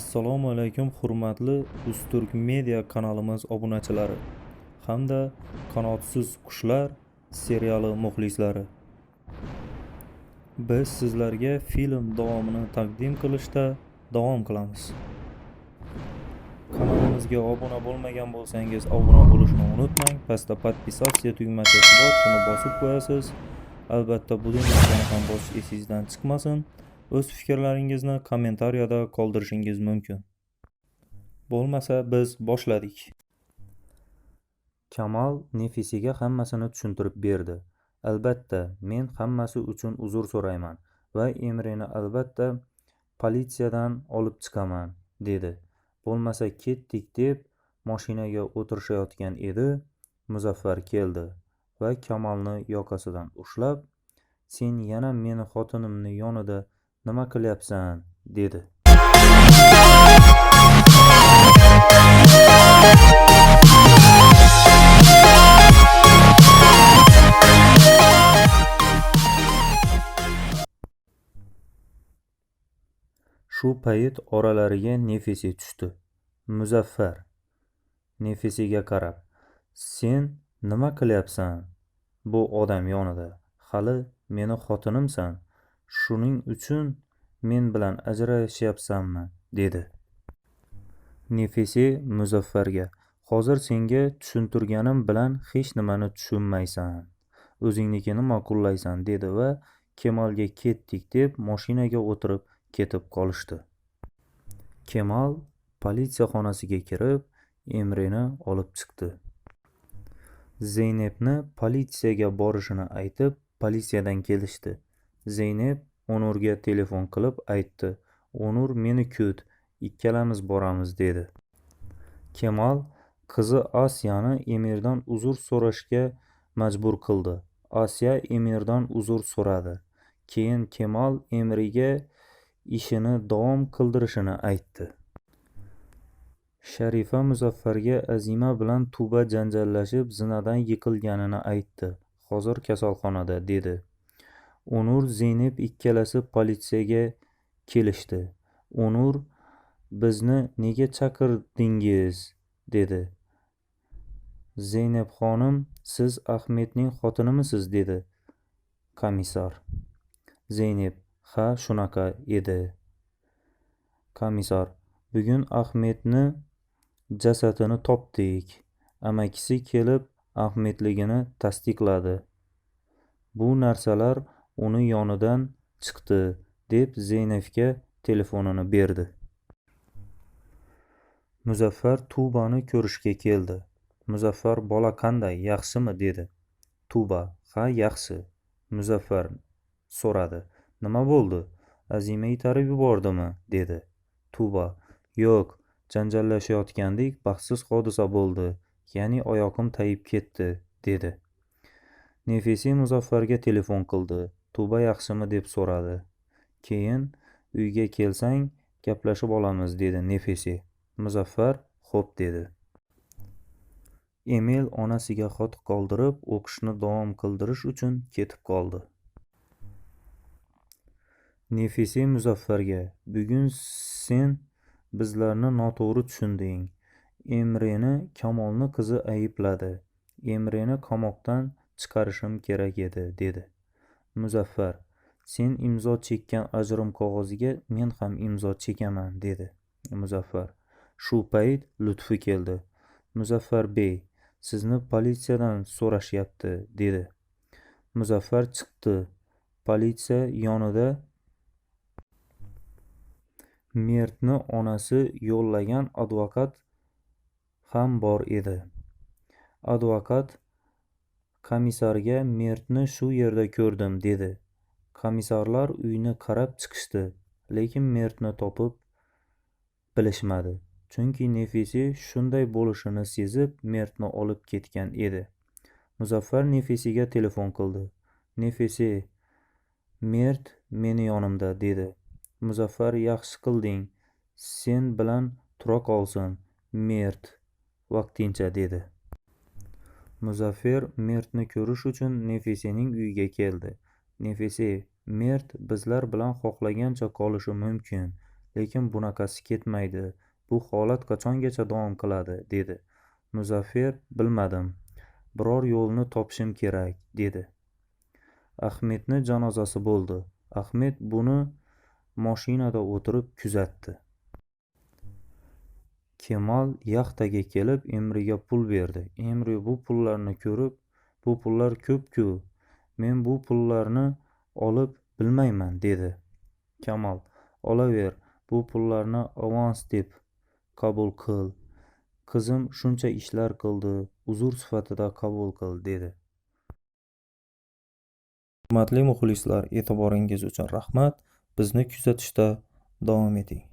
Assalomu alaykum hurmatli usturk media kanalimiz obunachilari hamda Qanotsiz qushlar seriali muxlislari. Biz sizlarga film davomini taqdim qilishda davom qilamiz. Kanalimizga obuna bo'lmagan bo'lsangiz obuna bo'lishni unutmang. Pastda подписаться tugmachasi bor, shuni bosib qo'yasiz. Albatta budilnikani ham bosish esingizdan chiqmasin. O'z fikrlaringizni kommentariyada qoldirishingiz mumkin. Bo'lmasa biz boshladik. Kamol Nefisiga hammasini tushuntirib berdi. Albatta, men hammasi uchun uzr so'rayman va Emreni albatta politsiyadan olib chiqaman, dedi. Bo'lmasa ketdik deb mashinaga o'tirishayotgan edi, Muzaffar keldi va Kamolni yoqasidan ushlab, "Sen yana meni xotinimni yonida nima qilyapsan?" dedi. Shu payt oralariga Nefisi tushdi. Muzaffar Nefisiga qarab, "Sen nima qilyapsan bu odam yonida? Hali meni xotinimsan. Shuning uchun men bilan ajrashyapsanmi?" dedi. Nefisi Muzaffarga, "Hozir senga tushuntirganim bilan hech nimani tushunmaysan. O'zingnikini ma'qullaysan" dedi va Kamolga ketdik deb mashinaga o'tirib ketib qolishdi. Kamol politsiya xonasiga kirib, Emreni olib chiqdi. Zeynepni politsiyaga borishini aytib, politsiyadan kelishdi. Zaynab Onurga telefon qilib aytdi. Onur meni kut, ikkalamiz boramiz dedi. Kamol qizi Asiyani Emirdan uzr so'rashga majbur qildi. Asiya Emirdan uzr so'radi. Keyin Kamol emirga ishini davom qildirishini aytdi. Sharifa Muzaffarga Azima bilan Tuba janjallashib, zinadan yiqilganini aytdi. Hozir kasalxonada, dedi. Onur Zeynep ikkalasi politsiyaga kelishdi. Onur bizni nega chaqirdingiz? dedi. Zeynep xonim, siz Ahmedning xotinimisiz? dedi komissar. Zeynep ha shunaqa edi. Komissar bugun Ahmedni jasadini topdik. Amakisi kelib Ahmedligini tasdiqladi. Bu narsalar uni yonidan chiqdi, deb zaynabga telefonini berdi. Muzaffar Tubani ko'rishga keldi. Muzaffar bola qanday, yaxshimi? dedi. Tuba ha yaxshi. Muzaffar so'radi. Nima bo'ldi? Azima itarib yubordimi? dedi. Tuba yo'q, janjallashayotgandik, baxtsiz hodisa bo'ldi. Ya'ni oyog'im tayib ketdi, dedi. Nefisi Muzaffarga telefon qildi. Tuba yaxshimi deb so'radi. Keyin uyga kelsang, gaplashib olamiz, dedi Nefisi. Muzaffar xo'p dedi. Emil onasiga xat qoldirib, o'qishni davom qildirish uchun ketib qoldi. Nefisi Muzaffarga, bugun sen bizlarni noto'g'ri tushunding. Emreni Kamolni qizi aybladi. Emreni qamoqdan chiqarishim kerak edi, dedi. Muzaffar, sen imzo chekkan ajrim qog'oziga men ham imzo chekaman, dedi. Muzaffar, shu payt Lutfi keldi. Muzaffar bey, sizni politsiyadan so'rashyapti, dedi. Muzaffar chiqdi. Politsiya yonida Mertni onasi yo'llagan advokat ham bor edi. Advokat komissarga Mertni shu yerda ko'rdim, dedi. Komissarlar uyni qarab chiqishdi, lekin Mertni topib bilishmadi. Chunki Nefisi shunday bo'lishini sezib, Mertni olib ketgan edi. Muzaffar Nefisiga telefon qildi. Nefisi, Mert meni yonimda, dedi. Muzaffar yaxshi qilding. Sen bilan tura qolsin, Mert vaqtincha, dedi. Muzaffar Mertni ko'rish uchun nefesening uyiga keldi. nefese Mert bizlar bilan xohlagancha qolishi mumkin, lekin bunaqasi ketmaydi. Bu holat qachongacha davom qiladi? dedi. Muzaffar bilmadim. Biror yo'lni topishim kerak dedi. Ahmedni janozasi bo'ldi. Ahmed buni moshinada o'tirib kuzatdi. Kamol yaxtaga kelib emriga pul berdi. Emri bu pullarni ko'rib bu pullar ko'p ku men bu pullarni olib bilmayman dedi kamol olaver bu pullarni avans deb qabul qil. Qizim shuncha ishlar qildi uzr sifatida qabul qil dedi. Hurmatli muxlislar e'tiboringiz uchun rahmat. Bizni kuzatishda davom eting.